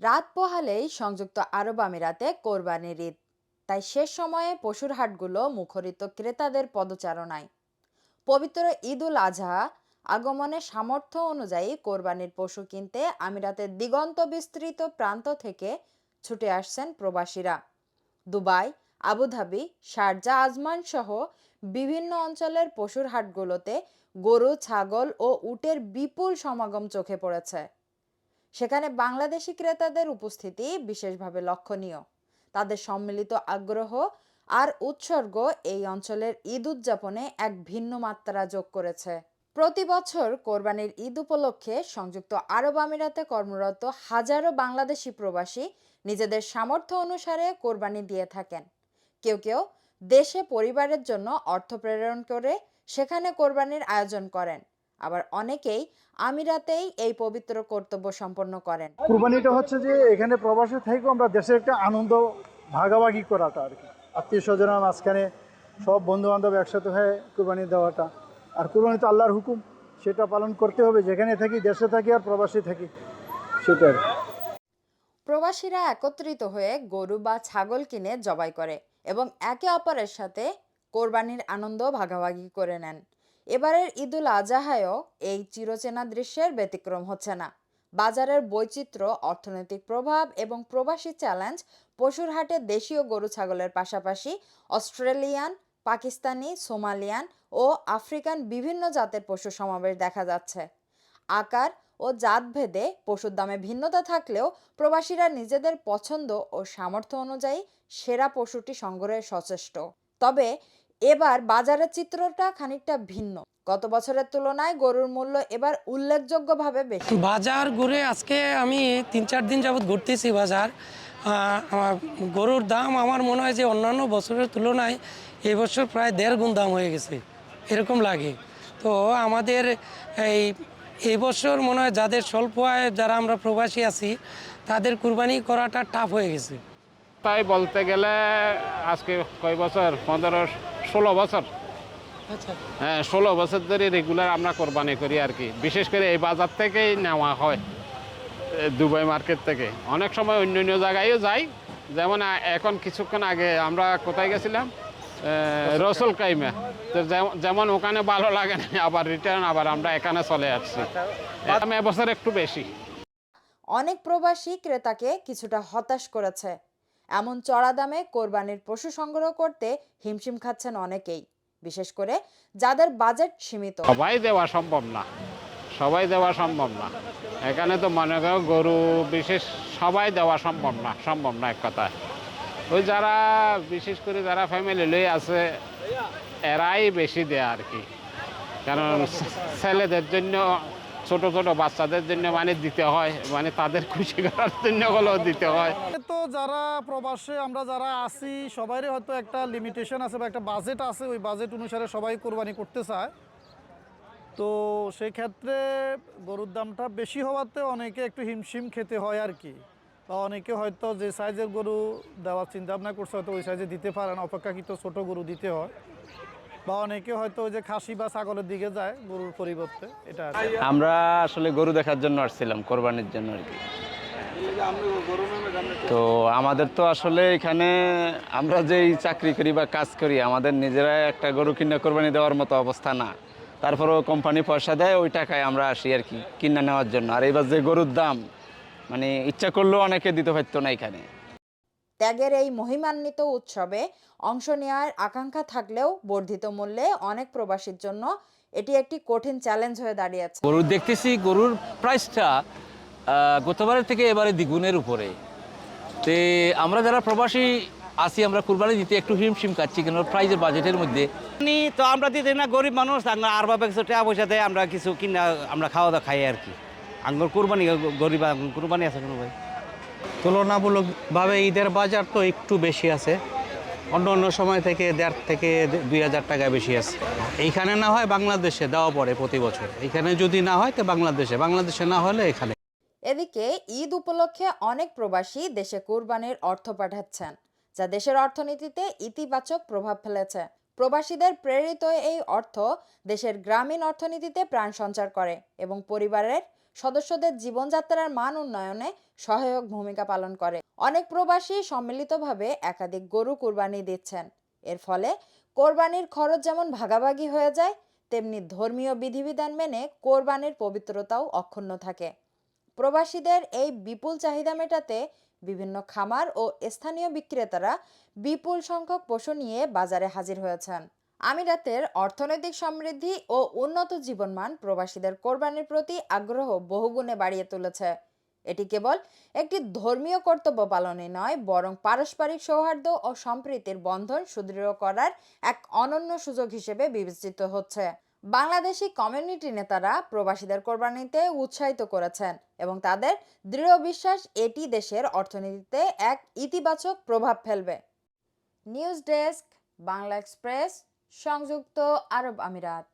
রাত পোহালেই সংযুক্ত আরব আমিরাতে কোরবানির ঈদ। তাই শেষ সময়ে পশুর হাটগুলো মুখরিত ক্রেতাদের পদচারণায়। পবিত্র ঈদ উল আজহা আগমনের সামর্থ্য অনুযায়ী কোরবানির পশু কিনতে আমিরাতের দিগন্ত বিস্তৃত প্রান্ত থেকে ছুটে আসছেন প্রবাসীরা। দুবাই, আবুধাবি, শারজা, আজমান সহ বিভিন্ন অঞ্চলের পশুর হাটগুলোতে গরু, ছাগল ও উটের বিপুল সমাগম চোখে পড়েছে। সেখানে বাংলাদেশি ক্রেতাদের উপস্থিতি বিশেষভাবে লক্ষণীয়। তাদের সম্মিলিত আগ্রহ আর উৎসর্গ এই অঞ্চলের ঈদ উদযাপনে এক ভিন্ন মাত্রা যোগ করেছে। প্রতি বছর কোরবানির ঈদ উপলক্ষে সংযুক্ত আরব আমিরাতে কর্মরত হাজারো বাংলাদেশি প্রবাসী নিজেদের সামর্থ্য অনুসারে কোরবানি দিয়ে থাকেন। কেউ কেউ দেশে পরিবারের জন্য অর্থ প্রেরণ করে সেখানে কোরবানির আয়োজন করেন। আবার অনেকেই আমিরাতেই এই পবিত্র কর্তব্য সম্পন্ন করেন। কুরবানিটা হচ্ছে যে এখানে প্রবাসে থেকেও আমরা দেশের একটা আনন্দ ভাগাভাগি করাটা আর কি। আত্মীয় স্বজনের মাঝখানে সব বন্ধু বান্ধব একসাথে হয়ে কুরবানি দেওয়াটা। আর কুরবানি তো আল্লাহর হুকুম সেটা পালন করতে হবে যেখানে থাকি দেশে থাকি আর প্রবাসী থাকি। সেটা প্রবাসীরা একত্রিত হয়ে গরু বা ছাগল কিনে জবাই করে এবং একে অপরের সাথে কোরবানির আনন্দ ভাগাভাগি করে নেন। এবারের ঈদুল আজাহায়ও এই চিরচেনা দৃশ্যের ব্যতিক্রম হচ্ছে না। বাজারের বৈচিত্র্য, অর্থনৈতিক প্রভাব এবং প্রবাসী চ্যালেঞ্জ পশুর হাটে দেশীয় গরু ছাগলের পাশাপাশি অস্ট্রেলিয়ান, পাকিস্তানি, সোমালিয়ান ও আফ্রিকান বিভিন্ন জাতের পশু সমাবেশ দেখা যাচ্ছে। আকার ও জাতভেদে পশুর দামে ভিন্নতা থাকলেও প্রবাসীরা নিজেদের পছন্দ ও সামর্থ্য অনুযায়ী সেরা পশুটি সংগ্রহে সচেষ্ট। তবে এবার বাজারের চিত্রটা খানিকটা ভিন্ন। গত বছরের তুলনায় গরুর মূল্য এবার উল্লেখযোগ্যভাবে বেশি। বাজার ঘুরে আজকে আমি তিন চার দিন যাবৎ ঘুরতেছি বাজার। আমার গরুর দাম আমার মনে হয় যে অন্যান্য বছরের তুলনায় এই বছর প্রায় দেড় গুণ দাম হয়ে গেছে। এরকম লাগে। তো আমাদের এই এই বছর মনে হয় যাদের স্বল্প আয় যারা আমরা প্রবাসী আছি তাদের কুরবানি করাটা টাফ হয়ে গেছে। তাই বলতে গেলে আজকে কয় বছর? পনেরো ষোলো বছর। আচ্ছা। হ্যাঁ ষোলো বছর ধরে রেগুলার আমরা কোরবানি করি আর কি। বিশেষ করে এই বাজার থেকেই নেওয়া হয় দুবাই মার্কেট থেকে। অনেক সময় অন্য অন্য জায়গায়ও যাই। যেমন এখন কিছুক্ষণ আগে আমরা কোথায় গেছিলাম? রসুল কাইমা। তো যেমন- যেমন ওখানে ভালো লাগে না আবার রিটার্ন আবার আমরা এখানে চলে আসছি। দাম এবছর একটু বেশি। অনেক প্রবাসী ক্রেতাকে কিছুটা হতাশ করেছে। এমন চড়া দামে কোরবানির পশু সংগ্রহ করতে হিমশিম খাচ্ছেন অনেকেই, বিশেষ করে যাদের বাজেট সীমিত। সবাই দেওয়া সম্ভব না, সবাই দেওয়া সম্ভব না। এখানে তো মনে করো গরু বিশেষ সবাই দেওয়া সম্ভব না সম্ভব না এক কথায়। ওই যারা, বিশেষ করে যারা ফ্যামিলি লই আছে, এরাই বেশি দেয় আর কি। কারণ ছেলেদের জন্য ছোট ছোট বাচ্চাদের জন্য মানে দিতে হয় মানে তাদের খুশি করার জন্য হলেও দিতে হয়। তো যারা প্রবাসে, আমরা যারা আছি সবারই হয়তো একটা লিমিটেশন আছে বা একটা বাজেট আছে, ওই বাজেট অনুসারে সবাই কোরবানি করতে চায়। তো সেই ক্ষেত্রে গরুর দামটা বেশি হওয়াতে অনেকে একটু হিমশিম খেতে হয় আর কি। বা অনেকে হয়তো যে সাইজের গরু দেওয়ার চিন্তা ভাবনা করছে, হয়তো ওই সাইজে দিতে পারে না, অপেক্ষাকৃত ছোট গরু দিতে হয়। বা অনেকে হয়তো যে খাসি বা ছাগলের দিকে যায় গরুর পরিবর্তে, এটা আমরা আসলে গরু দেখার জন্য আসছিলাম, কোরবানির জন্য আর কি। তো আমাদের তো আসলে এখানে আমরা যেই চাকরি করি বা কাজ করি, আমাদের নিজেরা একটা গরু কিনে কোরবানি দেওয়ার মতো অবস্থা না। তারপরেও কোম্পানি পয়সা দেয়, ওই টাকায় আমরা আসি আর কি, কিনে নেওয়ার জন্য। আর এবার যে গরুর দাম মানে ইচ্ছা করলেও অনেকে দিতে পারতো না এখানে। ত্যাগের এই মহিমান্বিত উৎসবে অংশ নেওয়ার আকাঙ্ক্ষা থাকলেও বর্ধিত মূল্যে অনেক প্রবাসীর জন্য এটি একটি কঠিন চ্যালেঞ্জ হয়ে দাঁড়িয়েছে গরু দেখতেছি গরুর প্রাইসটা গতবারের থেকে এবারে দ্বিগুণের উপরে। তে আমরা যারা প্রবাসী আছি আমরা কুরবানি দিতে একটু হিমশিম খাচ্ছি কেন প্রাইজের বাজেটের মধ্যে। তো আমরা দিতে না গরিব মানুষ আমরা আর ভাবে কিছু টাকা পয়সা দেয় আমরা কিছু কিনা আমরা খাওয়া দাওয়া খাই আর কি। আঙ্গুর কুরবানি গরিব কুরবানি আছে কোনো ভাই? তুলনামূলকভাবে ঈদের বাজার তো একটু বেশি আছে। অন্য অন্য সময় থেকে দেড় থেকে দুই হাজার টাকা বেশি আছে। এইখানে না হয় বাংলাদেশে দেওয়া পড়ে প্রতি বছর। এখানে যদি না হয় তো বাংলাদেশে বাংলাদেশে না হলে এখানে। এদিকে ঈদ উপলক্ষে অনেক প্রবাসী দেশে কোরবানির অর্থ পাঠাচ্ছেন, যা দেশের অর্থনীতিতে ইতিবাচক প্রভাব ফেলেছে। প্রবাসীদের প্রেরিত এই অর্থ দেশের গ্রামীণ অর্থনীতিতে প্রাণ সঞ্চার করে এবং পরিবারের সদস্যদের জীবনযাত্রার মান উন্নয়নে সহায়ক ভূমিকা পালন করে। অনেক প্রবাসী সম্মিলিতভাবে একাধিক গরু কোরবানি দিচ্ছেন। এর ফলে কোরবানির খরচ যেমন ভাগাভাগি হয়ে যায়, তেমনি ধর্মীয় বিধিবিধান মেনে কোরবানির পবিত্রতাও অক্ষুণ্ণ থাকে। প্রবাসীদের এই বিপুল চাহিদা মেটাতে বিভিন্ন খামার ও স্থানীয় বিক্রেতারা বিপুল সংখ্যক পশু নিয়ে বাজারে হাজির হয়েছেন। আমিরাতের অর্থনৈতিক সমৃদ্ধি ও উন্নত জীবনমান প্রবাসীদের কোরবানির প্রতি আগ্রহ বহুগুণে বাড়িয়ে তুলেছে। এটি কেবল একটি ধর্মীয় কর্তব্য পালনে নয়, বরং পারস্পরিক সৌহার্দ্য ও সম্প্রীতির বন্ধন সুদৃঢ় করার এক অনন্য সুযোগ হিসেবে বিবেচিত হচ্ছে। বাংলাদেশি কমিউনিটি নেতারা প্রবাসীদের কোরবানিতে উৎসাহিত করেছেন এবং তাদের দৃঢ় বিশ্বাস এটি দেশের অর্থনীতিতে এক ইতিবাচক প্রভাব ফেলবে। News desk, Bangla express. সংযুক্ত আরব আমিরাত।